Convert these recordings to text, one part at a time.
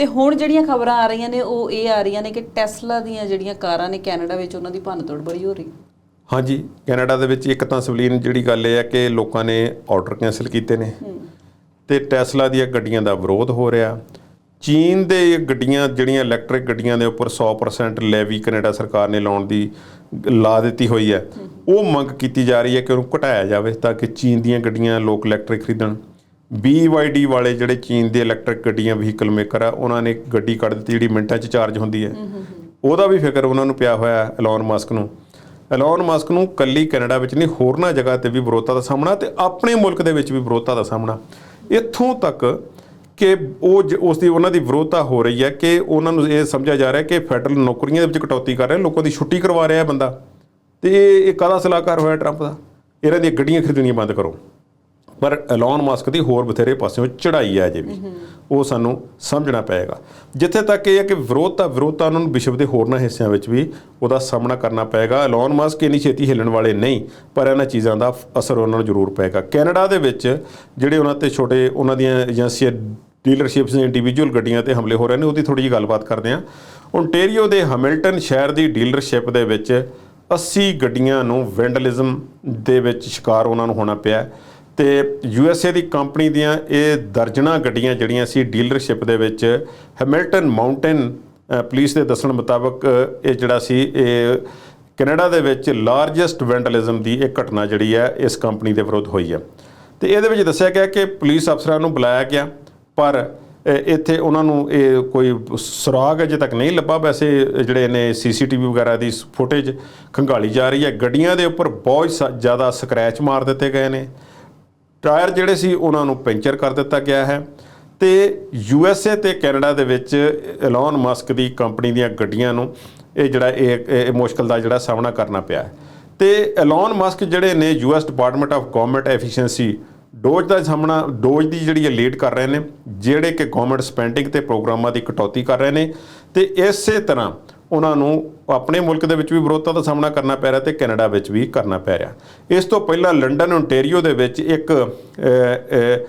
ਤੇ ਹੁਣ ਜਿਹੜੀਆਂ ਖਬਰਾਂ ਆ ਰਹੀਆਂ ਨੇ ਉਹ ਇਹ ਆ ਰਹੀਆਂ ਨੇ ਕਿ ਟੈਸਲਾ ਦੀਆਂ ਜਿਹੜੀਆਂ ਕਾਰਾਂ ਨੇ ਕੈਨੇਡਾ ਵਿੱਚ ਉਹਨਾਂ ਦੀ ਭੰਨਤੋੜ ਬੜੀ ਹੋ ਰਹੀ ਹਾਂਜੀ ਕੈਨੇਡਾ ਦੇ ਵਿੱਚ ਇੱਕ ਤਾਂ ਸਵਲੀਨ ਜਿਹੜੀ ਗੱਲ ਇਹ ਹੈ ਕਿ ਲੋਕਾਂ ਨੇ ਆਰਡਰ ਕੈਨਸਲ ਕੀਤੇ ਨੇ। ਤੇ ਟੈਸਲਾ ਦੀਆਂ ਗੱਡੀਆਂ ਦਾ ਵਿਰੋਧ ਹੋ ਰਿਹਾ। ਚੀਨ ਦੇ ਗੱਡੀਆਂ ਜਿਹੜੀਆਂ ਇਲੈਕਟ੍ਰਿਕ ਗੱਡੀਆਂ ਦੇ ਉੱਪਰ 100% ਲੈਵੀ ਕੈਨੇਡਾ ਸਰਕਾਰ ਨੇ ਲਾਉਣ ਦੀ ਲਾ ਦਿੱਤੀ ਹੋਈ ਹੈ। ਉਹ ਮੰਗ ਕੀਤੀ ਜਾ ਰਹੀ ਹੈ ਕਿ ਉਹਨੂੰ ਘਟਾਇਆ ਜਾਵੇ ਤਾਂ ਕਿ ਚੀਨ ਦੀਆਂ ਗੱਡੀਆਂ ਲੋਕ ਇਲੈਕਟ੍ਰਿਕ ਖਰੀਦਣ। BYD ਵਾਲੇ ਜਿਹੜੇ ਚੀਨ ਦੇ ਇਲੈਕਟ੍ਰਿਕ ਗੱਡੀਆਂ ਵਹੀਕਲ ਮੇਕਰ ਆ ਉਹਨਾਂ ਨੇ ਗੱਡੀ ਕੱਢ ਦਿੱਤੀ ਜਿਹੜੀ ਮਿੰਟਾਂ 'ਚ ਚਾਰਜ ਹੁੰਦੀ ਹੈ। ਉਹਦਾ ਵੀ ਫਿਕਰ ਉਹਨਾਂ ਨੂੰ ਪਿਆ ਹੋਇਆ ਐਲਨ ਮਸਕ ਨੂੰ। ਐਲਨ ਮਸਕ ਨੂੰ ਕੱਲੀ ਕੈਨੇਡਾ ਵਿੱਚ ਨਹੀਂ ਹੋਰਨਾਂ ਜਗ੍ਹਾ ਤੇ ਵੀ ਵਿਰੋਧਤਾ ਦਾ ਸਾਹਮਣਾ ਤੇ ਆਪਣੇ ਮੁਲਕ ਦੇ ਵਿੱਚ ਵੀ ਵਿਰੋਧਤਾ ਦਾ ਸਾਹਮਣਾ। ਇੱਥੋਂ ਤੱਕ ਕਿ ਉਹ ਉਸ ਦੀ ਉਹਨਾਂ ਦੀ ਵਿਰੋਧਤਾ ਹੋ ਰਹੀ ਹੈ ਕਿ ਉਹਨਾਂ ਨੂੰ ਇਹ ਸਮਝਿਆ ਜਾ ਰਿਹਾ ਕਿ ਫੈਡਰਲ ਨੌਕਰੀਆਂ ਦੇ ਵਿੱਚ ਕਟੌਤੀ ਕਰ ਰਿਹਾ ਲੋਕਾਂ ਦੀ ਛੁੱਟੀ ਕਰਵਾ ਰਿਹਾ ਬੰਦਾ। ਤੇ ਇਹ ਇਹ ਕਾਹਦਾ ਸਲਾਹਕਾਰ ਹੋਇਆ ਟਰੰਪ ਦਾ? ਇਹਨਾਂ ਦੀਆਂ ਗੱਡੀਆਂ ਖਰੀਦਣੀਆਂ ਬੰਦ ਕਰੋ। ਪਰ ਐਲਨ ਮਸਕ ਦੀ ਹੋਰ ਬਥੇਰੇ ਪਾਸਿਓਂ ਚੜਾਈ ਹੈ ਅਜੇ ਵੀ। ਉਹ ਸਾਨੂੰ ਸਮਝਣਾ ਪਏਗਾ। ਜਿੱਥੇ ਤੱਕ ਇਹ ਹੈ ਕਿ ਵਿਰੋਧ ਵਿਰੋਧਤਾ ਵਿਰੋਧਤਾ ਉਹਨਾਂ ਨੂੰ ਵਿਸ਼ਵ ਦੇ ਹੋਰਨਾਂ ਹਿੱਸਿਆਂ ਵਿੱਚ ਵੀ ਉਹਦਾ ਸਾਹਮਣਾ ਕਰਨਾ ਪਏਗਾ। ਐਲਨ ਮਸਕ ਇੰਨੀ ਛੇਤੀ ਹਿੱਲਣ ਵਾਲੇ ਨਹੀਂ, ਪਰ ਇਹਨਾਂ ਚੀਜ਼ਾਂ ਦਾ ਅਸਰ ਉਹਨਾਂ ਨੂੰ ਜ਼ਰੂਰ ਪਏਗਾ। ਕੈਨੇਡਾ ਦੇ ਵਿੱਚ ਜਿਹੜੇ ਉਹਨਾਂ ਤੇ ਛੋਟੇ ਉਹਨਾਂ ਦੀਆਂ ਏਜੰਸੀਆਂ, ਡੀਲਰਸ਼ਿਪਸ ਨੇ, ਇੰਡੀਵਿਜੂਅਲ ਗੱਡੀਆਂ ਤੇ ਹਮਲੇ ਹੋ ਰਹੇ ਨੇ, ਉਹਦੀ ਥੋੜੀ ਜਿਹੀ ਗੱਲਬਾਤ ਕਰਦੇ ਹਾਂ। ਓਨਟੇਰੀਓ ਦੇ ਹੈਮਿਲਟਨ ਸ਼ਹਿਰ ਦੀ ਡੀਲਰਸ਼ਿਪ ਦੇ ਵਿੱਚ 80 ਗੱਡੀਆਂ ਨੂੰ ਵੈਂਡਲਿਜ਼ਮ ਦੇ ਵਿੱਚ ਸ਼ਿਕਾਰ ਉਹਨਾਂ ਨੂੰ ਹੋਣਾ ਪਿਆ। ਤੇ ਏ ਦੀ ਕੰਪਨੀ ਦੀਆਂ ਇਹ ਦਰਜਨਾਂ ਗੱਡੀਆਂ ਜਿਹੜੀਆਂ ਸੀ ਡੀਲਰਸ਼ਿਪ ਦੇ ਵਿੱਚ ਹੈਮਿਲਟਨ ਮਾਊਂਟਨ ਪੁਲਿਸ ਦੇ ਦੱਸਣ ਮੁਤਾਬਕ ਇਹ ਜਿਹੜਾ ਸੀ, ਇਹ ਕੈਨੇਡਾ ਦੇ ਵਿੱਚ ਲਾਰਜੈਸਟ ਵੈਂਡਲਿਜ਼ਮ ਦੀ ਇਹ ਘਟਨਾ ਜਿਹੜੀ ਹੈ ਇਸ ਕੰਪਨੀ ਦੇ ਵਿਰੁੱਧ ਹੋਈ ਹੈ। ਤੇ ਇਹਦੇ ਵਿੱਚ ਦੱਸਿਆ ਗਿਆ ਕਿ ਪੁਲਿਸ ਅਫਸਰਾਂ ਨੂੰ ਬੁਲਾਇਆ ਗਿਆ, ਪਰ ਇੱਥੇ ਉਹਨਾਂ ਨੂੰ ਇਹ ਕੋਈ ਸੁਰਾਗ ਅਜੇ ਤੱਕ ਨਹੀਂ ਲੱਭਾ। ਵੈਸੇ ਜਿਹੜੇ ਨੇ ਸੀਸੀਟੀਵੀ ਵਗੈਰਾ ਦੀ ਫੁਟੇਜ ਖੰਗਾਲੀ ਜਾ ਰਹੀ ਹੈ। ਗੱਡੀਆਂ ਦੇ ਉੱਪਰ ਬਹੁਤ ਸ- ਜ਼ਿਆਦਾ ਸਕ੍ਰੈਚ ਮਾਰ ਦਿੱਤੇ ਗਏ ਨੇ। ਟਾਇਰ ਜਿਹੜੇ ਸੀ ਉਹਨਾਂ ਨੂੰ ਪੈਂਚਰ ਕਰ ਦਿੱਤਾ ਗਿਆ ਹੈ ਤੇ ਏ ਤੇ ਕੈਨੇਡਾ ਦੇ ਵਿੱਚ ਐਲਨ ਮਸਕ ਦੀ ਕੰਪਨੀ ਦੀਆਂ ਗੱਡੀਆਂ ਨੂੰ ਇਹ ਜਿਹੜਾ ਇਹ ਇਹ ਮੁਸ਼ਕਲ ਦਾ ਜਿਹੜਾ ਸਾਹਮਣਾ ਕਰਨਾ ਪਿਆ ਹੈ। ਤੇ ਐਲਨ ਮਸਕ ਜਿਹੜੇ ਨੇ U US department of government efficiency DOGE ਦਾ ਸਾਹਮਣਾ ਡੋਜ ਦੀ ਜਿਹੜੀ ਹੈ ਲੀਡ ਕਰ ਰਹੇ ਨੇ, ਜਿਹੜੇ ਕਿ ਗਵਰਨਮੈਂਟ ਸਪੈਂਡਿੰਗ ਤੇ ਪ੍ਰੋਗਰਾਮਾਂ ਦੀ ਕਟੌਤੀ ਕਰ ਰਹੇ ਨੇ ਤੇ ਇਸੇ ਤਰ੍ਹਾਂ ਉਹਨਾਂ ਨੂੰ ਆਪਣੇ ਮੁਲਕ ਦੇ ਵਿੱਚ ਵੀ ਵਿਰੋਧਤਾ ਦਾ ਸਾਹਮਣਾ ਕਰਨਾ ਪੈ ਰਿਹਾ ਤੇ ਕੈਨੇਡਾ ਵਿੱਚ ਵੀ ਕਰਨਾ ਪੈ ਰਿਹਾ। ਇਸ ਤੋਂ ਪਹਿਲਾਂ ਲੰਡਨ ਓਨਟਾਰੀਓ ਦੇ ਵਿੱਚ ਇੱਕ ਅ, ਅ,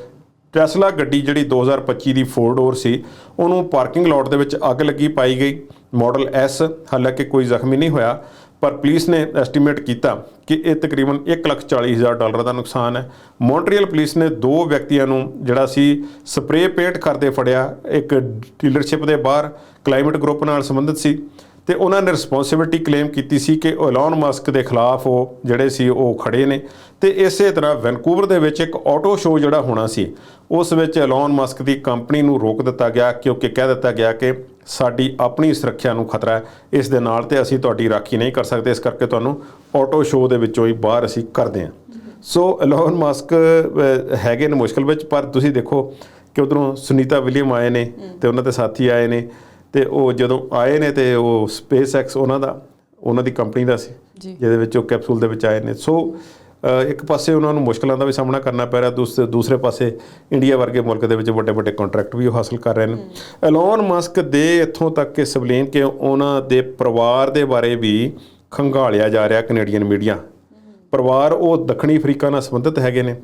ਟੈਸਲਾ ਗੱਡੀ ਜਿਹੜੀ 2025 ਦੀ 4 ਡੋਰ ਸੀ ਉਹਨੂੰ ਪਾਰਕਿੰਗ ਲੋਟ ਦੇ ਵਿੱਚ ਅੱਗ ਲੱਗੀ ਪਾਈ ਗਈ। ਮਾਡਲ ਐਸ ਹਾਲਾਂਕਿ ਕੋਈ ਜ਼ਖਮੀ ਨਹੀਂ ਹੋਇਆ ਪਰ ਪੁਲਿਸ ਨੇ ਐਸਟੀਮੇਟ ਕੀਤਾ ਕਿ ਇਹ ਤਕਰੀਬਨ 1,40,000 ਡਾਲਰ ਦਾ ਨੁਕਸਾਨ ਹੈ। ਮੌਂਟਰੀਅਲ ਪੁਲਿਸ ਨੇ ਦੋ ਵਿਅਕਤੀਆਂ ਨੂੰ ਜਿਹੜਾ ਸੀ ਸਪਰੇਅ ਪੇਂਟ ਕਰਦੇ ਫੜਿਆ। ਇੱਕ ਡੀਲਰਸ਼ਿਪ ਦੇ ਬਾਹਰ ਕਲਾਈਮੇਟ ਗਰੁੱਪ ਨਾਲ ਸੰਬੰਧਿਤ ਸੀ। ਤੇ ਉਹਨਾਂ ਨੇ ਰਿਸਪੌਂਸਿਬਿਲਟੀ ਕਲੇਮ ਕੀਤੀ ਸੀ ਕਿ ਐਲਨ ਮਸਕ ਦੇ ਖਿਲਾਫ ਉਹ ਜਿਹੜੇ ਸੀ ਉਹ ਖੜੇ ਨੇ। ਤੇ ਇਸੇ ਤਰ੍ਹਾਂ ਵੈਨਕੂਵਰ ਦੇ ਵਿੱਚ ਇੱਕ ਆਟੋ ਸ਼ੋਅ ਜਿਹੜਾ ਹੋਣਾ ਸੀ, ਉਸ ਵਿੱਚ ਐਲਨ ਮਸਕ ਦੀ ਕੰਪਨੀ ਨੂੰ ਰੋਕ ਦਿੱਤਾ ਗਿਆ ਕਿਉਂਕਿ ਕਹਿ ਦਿੱਤਾ ਗਿਆ ਕਿ ਸਾਡੀ ਆਪਣੀ ਸੁਰੱਖਿਆ ਨੂੰ ਖਤਰਾ ਹੈ। ਇਸ ਦੇ ਨਾਲ ਤੇ ਅਸੀਂ ਤੁਹਾਡੀ ਰਾਖੀ ਨਹੀਂ ਕਰ ਸਕਦੇ, ਇਸ ਕਰਕੇ ਤੁਹਾਨੂੰ ਆਟੋ ਸ਼ੋਅ ਦੇ ਵਿੱਚੋਂ ਹੀ ਬਾਹਰ ਅਸੀਂ ਕਰਦੇ ਹਾਂ। ਸੋ ਐਲਨ ਮਸਕ ਹੈਗੇ ਨੇ ਮੁਸ਼ਕਲ ਵਿੱਚ, ਪਰ ਤੁਸੀਂ ਦੇਖੋ ਕਿ ਉਧਰੋਂ ਸੁਨੀਤਾ ਵਿਲੀਅਮ ਆਏ ਨੇ ਤੇ ਉਹਨਾਂ ਦੇ ਸਾਥੀ ਆਏ ਨੇ। ਤੇ ਉਹ ਜਦੋਂ ਆਏ ਨੇ ਤੇ ਉਹ ਸਪੇਸਐਕਸ ਉਹਨਾਂ ਦਾ ਉਹਨਾਂ ਦੀ ਕੰਪਨੀ ਦਾ ਸੀ। ਜਿਹਦੇ ਵਿੱਚ ਉਹ ਕੈਪਸੂਲ ਦੇ ਵਿੱਚ ਆਏ ਨੇ। ਸੋ ਇੱਕ ਪਾਸੇ ਉਹਨਾਂ ਨੂੰ ਮੁਸ਼ਕਲਾਂ ਦਾ ਵੀ ਸਾਹਮਣਾ ਕਰਨਾ ਪੈ ਰਿਹਾ ਦੂਸਰੇ ਦੂਸਰੇ ਪਾਸੇ ਇੰਡੀਆ ਵਰਗੇ ਮੁਲਕ ਦੇ ਵਿੱਚ ਵੱਡੇ ਵੱਡੇ ਕੰਟਰੈਕਟ ਵੀ ਉਹ ਹਾਸਲ ਕਰ ਰਹੇ ਨੇ। ਐਲਨ ਮਸਕ ਦੇ ਇੱਥੋਂ ਤੱਕ ਕਿ ਸਬਲੀਨ ਕਿ ਉਹਨਾਂ ਦੇ ਪਰਿਵਾਰ ਦੇ ਬਾਰੇ ਵੀ ਖੰਗਾਲਿਆ ਜਾ ਰਿਹਾ ਕੈਨੇਡੀਅਨ ਮੀਡੀਆ ਪਰਿਵਾਰ ਉਹ ਦੱਖਣੀ ਅਫਰੀਕਾ ਨਾਲ ਸੰਬੰਧਿਤ ਹੈਗੇ ਨੇ।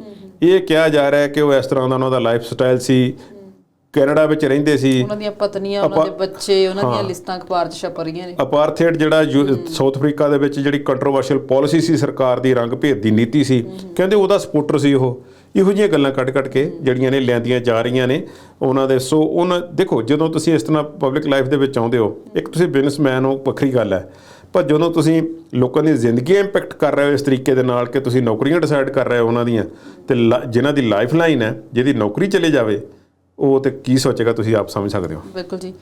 ਇਹ ਕਿਹਾ ਜਾ ਰਿਹਾ ਹੈ ਕਿ ਉਹ ਇਸ ਤਰ੍ਹਾਂ ਦਾ ਉਹਨਾਂ ਦਾ ਲਾਈਫ ਸਟਾਈਲ ਸੀ ਕੈਨੇਡਾ ਵਿੱਚ ਰਹਿੰਦੇ ਸੀ। ਉਹਨਾਂ ਦੀਆਂ ਪਤਨੀਆਂ ਉਹਨਾਂ ਦੇ ਬੱਚੇ ਉਹਨਾਂ ਦੀਆਂ ਲਿਸਟਾਂ ਅਖਬਾਰ 'ਚ ਛਪ ਰਹੀਆਂ ਨੇ। ਅਪਾਰਥੇਡ ਜਿਹੜਾ ਸਾਊਥ ਅਫਰੀਕਾ ਦੇ ਵਿੱਚ ਜਿਹੜੀ ਕੰਟਰੋਵਰਸ਼ੀਅਲ ਪਾਲਿਸੀ ਸੀ ਸਰਕਾਰ ਦੀ ਰੰਗ ਭੇਦ ਦੀ ਨੀਤੀ ਸੀ। ਕਹਿੰਦੇ ਉਹਦਾ ਸਪੋਰਟਰ ਸੀ ਉਹ। ਇਹੋ ਜਿਹੀਆਂ ਗੱਲਾਂ ਕੱਢ ਕੇ ਜਿਹੜੀਆਂ ਨੇ ਲਿਆਂਦੀਆਂ ਜਾ ਰਹੀਆਂ ਨੇ ਉਹਨਾਂ ਦੇ। ਸੋ ਉਹਨਾਂ ਦੇਖੋ ਜਦੋਂ ਤੁਸੀਂ ਇਸ ਤਰ੍ਹਾਂ ਪਬਲਿਕ ਲਾਈਫ ਦੇ ਵਿੱਚ ਆਉਂਦੇ ਹੋ ਇੱਕ ਤੁਸੀਂ ਬਿਜ਼ਨਸਮੈਨ ਹੋ ਵੱਖਰੀ ਗੱਲ ਹੈ। ਪਰ ਜਦੋਂ ਤੁਸੀਂ ਲੋਕਾਂ ਦੀ ਜ਼ਿੰਦਗੀ ਇੰਪੈਕਟ ਕਰ ਰਹੇ ਹੋ ਇਸ ਤਰੀਕੇ ਦੇ ਨਾਲ ਕਿ ਤੁਸੀਂ ਨੌਕਰੀਆਂ ਡਿਸਾਈਡ ਕਰ ਰਹੇ ਹੋ ਉਹਨਾਂ ਦੀਆਂ ਤੇ ਜਿਨ੍ਹਾਂ ਦੀ ਲਾਈਫ ਲਾਈਨ ਹੈ ਜਿਹਦੀ ਨੌਕਰੀ ਚਲੇ ਜਾਵੇ ਉਹ ਤੇ ਕੀ ਸੋਚੇਗਾ ਤੁਸੀਂ ਆਪ ਸਮਝ ਸਕਦੇ ਹੋ? ਬਿਲਕੁਲ ਜੀ।